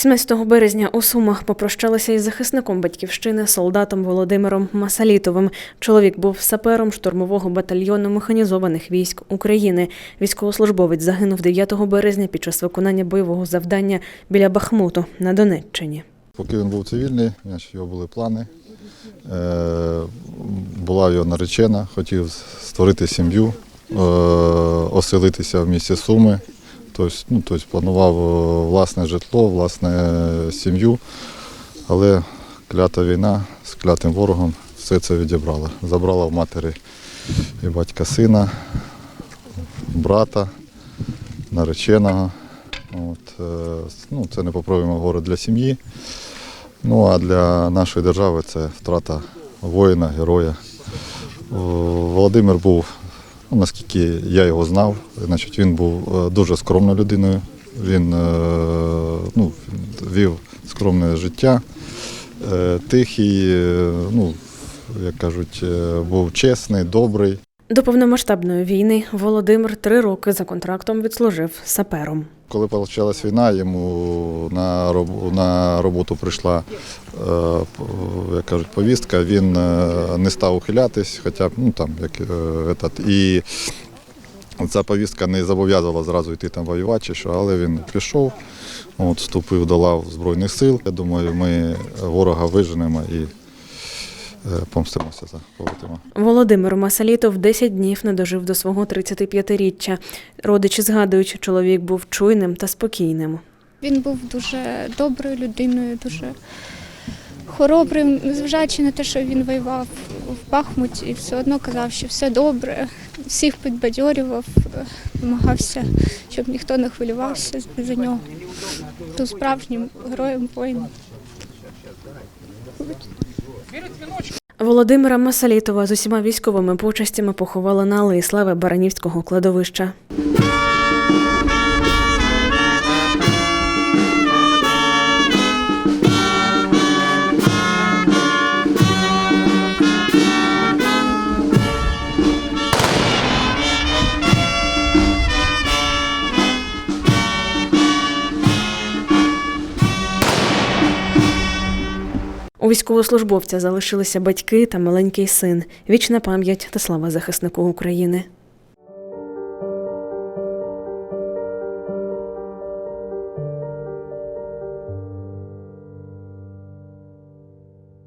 17 березня у Сумах попрощалися із захисником батьківщини солдатом Володимиром Масалітовим. Чоловік був сапером штурмового батальйону механізованих військ України. Військовослужбовець загинув 9 березня під час виконання бойового завдання біля Бахмуту на Донеччині. Поки він був цивільний, його були плани. Е, була його наречена, хотів створити сім'ю, е, оселитися в місті Суми. Тобто, ну, тобто планував е, власне житло, власне сім'ю. Але клята війна з клятим ворогом все це відібрала. Забрала в матері і батька сина, брата, нареченого. От, е, ну, це непоправимо горе для сім'ї. Ну а для нашої держави це втрата воїна, героя. Володимир був, наскільки я його знав, значить, він був е, дуже скромною людиною. Він е, ну, вів скромне життя, е, тихий, ну, як кажуть, був чесний, добрий. До повномасштабної війни Володимир три роки за контрактом відслужив сапером. Коли почалась війна, йому на на роботу прийшла е, як кажуть, повістка. Він е, не став ухилятись, хоча б ну там як е, этот, і ця повістка не зобов'язувала зразу йти там воювати, чи що, але він пішов, от, вступив до лав Збройних сил. Я думаю, ми ворога виженемо і помстимося за побитима. Володимир Масалітов 10 днів не дожив до свого 35-річчя. Родичі згадують, чоловік був чуйним та спокійним. Він був дуже доброю людиною, дуже хоробрим, незважаючи на те, що він воював в Бахмуті, і все одно казав, що все добре, всіх підбадьорював, е, намагався, щоб ніхто не хвилювався за нього. Був справжнім героєм воїном. Володимира Масалітова з усіма військовими почастями поховали на Алеї Баранівського кладовища. У військовослужбовця залишилися батьки та маленький син. Вічна пам'ять та слава захиснику України.